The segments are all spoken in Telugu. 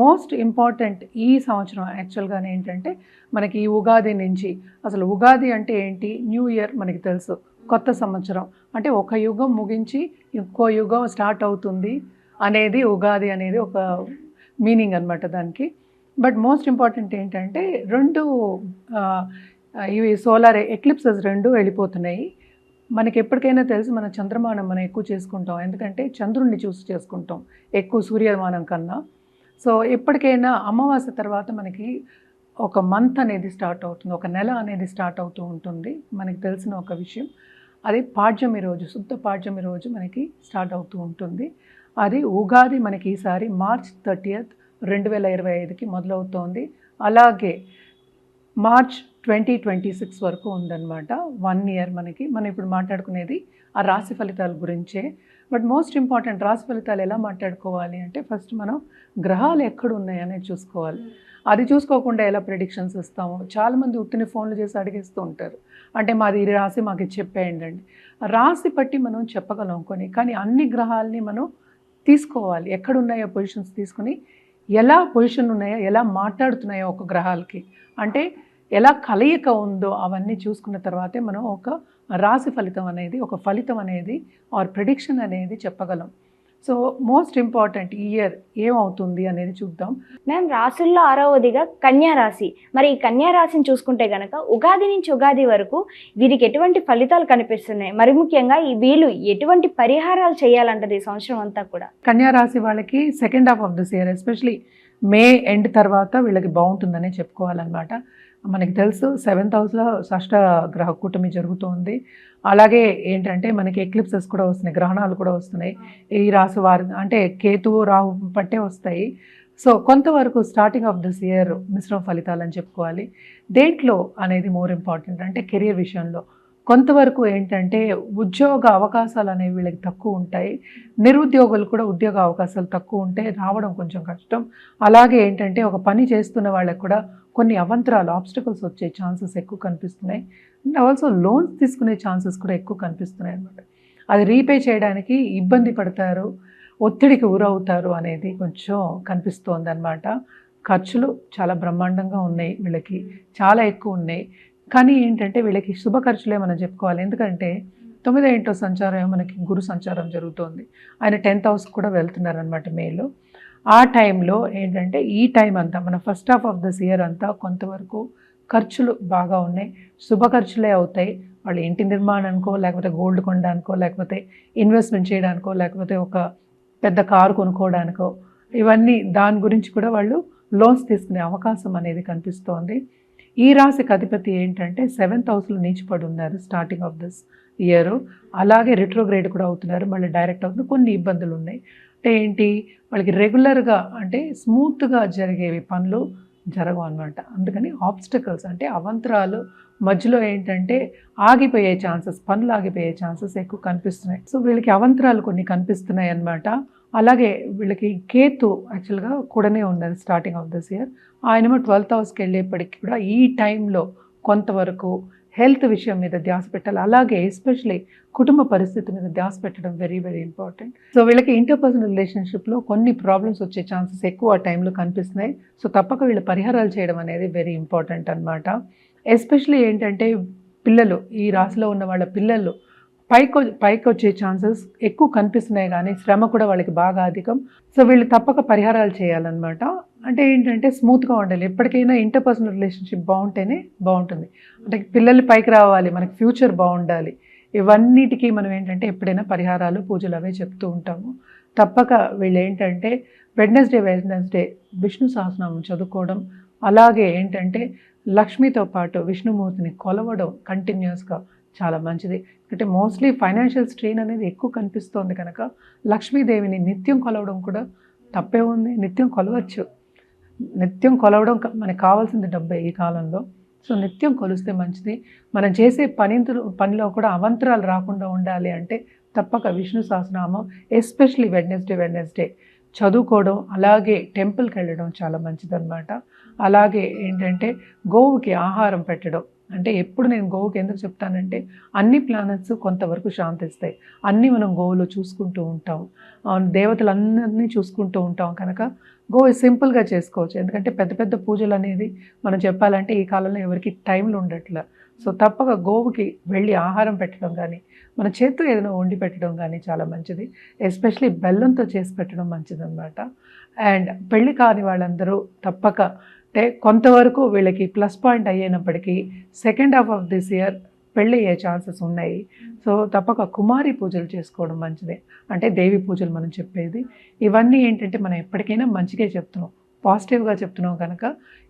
మోస్ట్ ఇంపార్టెంట్ ఈ సంవత్సరం యాక్చువల్గానే ఏంటంటే మనకి ఈ ఉగాది నుంచి అసలు ఉగాది అంటే ఏంటి? న్యూ ఇయర్ మనకి తెలుసు. కొత్త సంవత్సరం. అంటే ఒక యుగం ముగించి ఇంకో యుగం స్టార్ట్ అవుతుంది అనేది ఉగాది అనేది ఒక మీనింగ్ అనమాట దానికి. బట్ మోస్ట్ ఇంపార్టెంట్ ఏంటంటే రెండు ఇవి సోలార్ ఎక్లిప్సెస్ రెండు వెళ్ళిపోతున్నాయి. మనకి ఎప్పటికైనా తెలుసు మన చంద్రమానం మనం ఎక్కువ చేసుకుంటాం. ఎందుకంటే చంద్రుణ్ణి చూసి చేసుకుంటాం. ఎక్కువ సూర్యమానం కన్నా. సో ఎప్పటికైనా అమావాస్య తర్వాత మనకి ఒక మంత్ అనేది స్టార్ట్ అవుతుంది ఒక నెల అనేది స్టార్ట్ అవుతూ ఉంటుంది. మనకి తెలిసిన ఒక విషయం. అది పాడ్యమి రోజు శుద్ధ పాడ్యమి రోజు మనకి స్టార్ట్ అవుతూ ఉంటుంది. అది ఉగాది మనకి ఈసారి మార్చ్ థర్టీయత్ రెండు వేల ఇరవై ఐదుకి మొదలవుతోంది. అలాగే మార్చ్ ట్వంటీ ట్వంటీ సిక్స్ వరకు ఉందన్నమాట. వన్ ఇయర్ మనకి. మనం ఇప్పుడు మాట్లాడుకునేది ఆ రాశి ఫలితాల గురించే. బట్ మోస్ట్ ఇంపార్టెంట్ రాశి ఫలితాలు ఎలా మాట్లాడుకోవాలి అంటే ఫస్ట్ మనం గ్రహాలు ఎక్కడ ఉన్నాయనేది చూసుకోవాలి అది చూసుకోకుండా ఎలా ప్రెడిక్షన్స్ ఇస్తాము? చాలామంది ఉత్తిని ఫోన్లు చేసి అడిగేస్తూ ఉంటారు. అంటే మాది ఈ రాశి మాకు చెప్పేయండి అండి రాశి బట్టి మనం చెప్పగలం కొన్ని కానీ అన్ని గ్రహాలని మనం తీసుకోవాలి. ఎక్కడ ఉన్నాయో పొజిషన్స్ తీసుకుని ఎలా పొజిషన్ ఉన్నాయో ఎలా మాట్లాడుతున్నాయో ఒక గ్రహాలకి. అంటే ఎలా కలయిక ఉందో అవన్నీ చూసుకున్న తర్వాతే మనం ఒక రాశి ఫలితం అనేది ఒక ఫలితం అనేది ఆర్ ప్రిడిక్షన్ అనేది చెప్పగలం. సో మోస్ట్ ఇంపార్టెంట్ ఇయర్ ఏమవుతుంది అనేది చూద్దాం. మ్యామ్ రాసుల్లో ఆరవదిగా కన్యా రాశి. మరి ఈ కన్యా రాశిని చూసుకుంటే గనక ఉగాది నుంచి ఉగాది వరకు వీరికి ఎటువంటి ఫలితాలు కనిపిస్తున్నాయి? మరి ముఖ్యంగా ఈ వీళ్ళు ఎటువంటి పరిహారాలు చేయాలంటారు ఈ సంవత్సరం అంతా కూడా? కన్యా రాశి వాళ్ళకి second half of this year especially May end తర్వాత వీళ్ళకి బాగుంటుందనే చెప్పుకోవాలన్నమాట. మనకి తెలుసు సెవెంత్ హౌస్లో షష్ట గ్రహ కూటమి జరుగుతుంది. అలాగే ఏంటంటే మనకి ఎక్లిప్సెస్ కూడా వస్తున్నాయి గ్రహణాలు కూడా వస్తున్నాయి. ఈ రాశి వారి అంటే కేతువు రాహు పట్టే వస్తాయి. సో కొంతవరకు స్టార్టింగ్ ఆఫ్ దిస్ ఇయర్ మిశ్రమ ఫలితాలు అని చెప్పుకోవాలి. దేంట్లో అనేది మోర్ ఇంపార్టెంట్ అంటే కెరియర్ విషయంలో. కొంతవరకు ఏంటంటే ఉద్యోగ అవకాశాలు అనేవి వీళ్ళకి తక్కువ ఉంటాయి. నిరుద్యోగులు కూడా ఉద్యోగ అవకాశాలు తక్కువ ఉంటే రావడం కొంచెం కష్టం. అలాగే ఏంటంటే ఒక పని చేస్తున్న వాళ్ళకి కూడా కొన్ని అవంతరాలు ఆబ్స్టకల్స్ వచ్చే ఛాన్సెస్ ఎక్కువ కనిపిస్తున్నాయి. అండ్ ఆల్సో లోన్స్ తీసుకునే ఛాన్సెస్ కూడా ఎక్కువ కనిపిస్తున్నాయి అనమాట అది రీపే చేయడానికి ఇబ్బంది పడతారు ఒత్తిడికి గురవుతారు అనేది కొంచెం కనిపిస్తోంది అనమాట ఖర్చులు చాలా బ్రహ్మాండంగా ఉన్నాయి వీళ్ళకి. చాలా ఎక్కువ ఉన్నాయి. కానీ ఏంటంటే వీళ్ళకి శుభ ఖర్చులే మనం చెప్పుకోవాలి. ఎందుకంటే తొమ్మిదో ఏంటో సంచారం మనకి గురు సంచారం జరుగుతోంది. ఆయన టెన్త్ హౌస్ కూడా వెళ్తున్నారు అనమాట మేలో ఆ టైంలో ఏంటంటే ఈ టైం అంతా మన first half of this year అంతా కొంతవరకు ఖర్చులు బాగా ఉన్నాయి. శుభ ఖర్చులే అవుతాయి. వాళ్ళు ఇంటి నిర్మాణానికో లేకపోతే గోల్డ్ కొనడానికో లేకపోతే ఇన్వెస్ట్మెంట్ చేయడానికో లేకపోతే ఒక పెద్ద కారు కొనుక్కోవడానికో ఇవన్నీ దాని గురించి కూడా వాళ్ళు లోన్స్ తీసుకునే అవకాశం అనేది కనిపిస్తోంది. ఈ రాశికి అధిపతి ఏంటంటే సెవెంత్ హౌస్లో నిలిచిపడి ఉన్నారు స్టార్టింగ్ ఆఫ్ దిస్ ఇయర్ అలాగే రిట్రోగ్రేడ్ కూడా అవుతున్నారు. మళ్ళీ డైరెక్ట్ అవుతుంది కొన్ని ఇబ్బందులు ఉన్నాయి. అంటే ఏంటి? వాళ్ళకి రెగ్యులర్గా అంటే స్మూత్గా జరిగేవి పనులు జరగవు అనమాట అందుకని ఆబ్స్టకల్స్ అంటే అవంతరాలు మధ్యలో ఏంటంటే ఆగిపోయే ఛాన్సెస్ పనులు ఆగిపోయే ఛాన్సెస్ ఎక్కువ కనిపిస్తున్నాయి. సో వీళ్ళకి అవంతరాలు కొన్ని కనిపిస్తున్నాయి అన్నమాట. అలాగే వీళ్ళకి కేతు యాక్చువల్గా కూడానే ఉన్నది స్టార్టింగ్ ఆఫ్ దిస్ ఇయర్ ఆయనేమో ట్వెల్త్ హౌస్కి వెళ్ళేప్పటికి కూడా ఈ టైంలో కొంతవరకు హెల్త్ విషయం మీద ధ్యాస పెట్టాలి. అలాగే ఎస్పెషలీ కుటుంబ పరిస్థితి మీద ధ్యాస పెట్టడం వెరీ వెరీ ఇంపార్టెంట్ సో వీళ్ళకి ఇంటర్పర్సనల్ రిలేషన్షిప్లో కొన్ని ప్రాబ్లమ్స్ వచ్చే ఛాన్సెస్ ఎక్కువ ఆ టైంలో కనిపిస్తున్నాయి. సో తప్పక వీళ్ళు పరిహారాలు చేయడం అనేది వెరీ ఇంపార్టెంట్ అనమాట ఎస్పెషలీ ఏంటంటే పిల్లలు ఈ రాశిలో ఉన్న వాళ్ళ పిల్లలు పైకి పైకి వచ్చే ఛాన్సెస్ ఎక్కువ కనిపిస్తున్నాయి కానీ శ్రమ కూడా వాళ్ళకి బాగా అధికం. సో వీళ్ళు తప్పక పరిహారాలు చేయాలన్నమాట. అంటే ఏంటంటే స్మూత్గా ఉండాలి. ఎప్పటికైనా ఇంటర్పర్సనల్ రిలేషన్షిప్ బాగుంటేనే బాగుంటుంది. అంటే పిల్లలు పైకి రావాలి మనకి ఫ్యూచర్ బాగుండాలి. ఇవన్నిటికీ మనం ఏంటంటే ఎప్పుడైనా పరిహారాలు పూజలు అవే చెప్తూ ఉంటాము. తప్పక వీళ్ళు ఏంటంటే వెడ్నెస్డే వెడ్నెస్డే విష్ణు సహస్రనామం చదువుకోవడం అలాగే ఏంటంటే లక్ష్మితో పాటు విష్ణుమూర్తిని కొలవడం కంటిన్యూస్గా చాలా మంచిది. అంటే మోస్ట్లీ ఫైనాన్షియల్ స్ట్రెయిన్ అనేది ఎక్కువ కనిపిస్తోంది కనుక లక్ష్మీదేవిని నిత్యం కొలవడం కూడా తప్పే ఉంది. నిత్యం కొలవచ్చు. నిత్యం కొలవడం మనకి మనకు కావాల్సింది డబ్బే ఈ కాలంలో. సో నిత్యం కొలిస్తే మంచిది. మనం చేసే పని పనిలో కూడా అవంతరాలు రాకుండా ఉండాలి అంటే తప్పక Vishnu Sahasranamam especially Wednesday Wednesday చదువుకోవడం అలాగే టెంపుల్కి వెళ్ళడం చాలా మంచిదన్నమాట. అలాగే ఏంటంటే గోవుకి ఆహారం పెట్టడం. అంటే ఎప్పుడు నేను గోవుకి ఎందుకు చెప్తానంటే అన్ని ప్లానెట్స్ కొంతవరకు శాంతిస్తాయి. అన్నీ మనం గోవులో చూసుకుంటూ ఉంటాం. ఆ, దేవతలందరినీ చూసుకుంటూ ఉంటాం కనుక గోవు సింపుల్గా చేసుకోవచ్చు. ఎందుకంటే పెద్ద పెద్ద పూజలు అనేది మనం చెప్పాలంటే ఈ కాలంలో ఎవరికి టైంలు ఉండట్లే. సో తప్పక గోవుకి వెళ్ళి ఆహారం పెట్టడం కానీ మన చేత్తో ఏదైనా వండి పెట్టడం కానీ చాలా మంచిది. ఎస్పెషలీ బెల్లంతో చేసి పెట్టడం మంచిదన్నమాట. అండ్ పెళ్ళి కాని వాళ్ళందరూ తప్పక అంటే కొంతవరకు వీళ్ళకి plus point అయ్యేనప్పటికీ second half of this year పెళ్ళి అయ్యే ఛాన్సెస్ ఉన్నాయి. సో తప్పక కుమారి పూజలు చేసుకోవడం మంచిదే. అంటే దేవి పూజలు మనం చెప్పేది. ఇవన్నీ ఏంటంటే మనం ఎప్పటికైనా మంచిగా చెప్తున్నాం. పాజిటివ్గా చెప్తున్నాం కనుక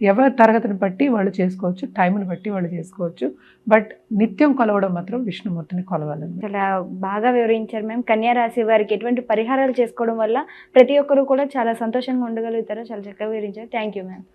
ఎవరి తరగతిని బట్టి వాళ్ళు చేసుకోవచ్చు టైంని బట్టి వాళ్ళు చేసుకోవచ్చు. బట్ నిత్యం కొలవడం మాత్రం విష్ణుమూర్తిని కొలవాలండి. చాలా బాగా వివరించారు మ్యామ్. కన్యా రాశి వారికి ఎటువంటి పరిహారాలు చేసుకోవడం వల్ల ప్రతి ఒక్కరు కూడా చాలా సంతోషంగా ఉండగలుగుతారో చాలా చక్కగా వివరించారు. Thank you ma'am.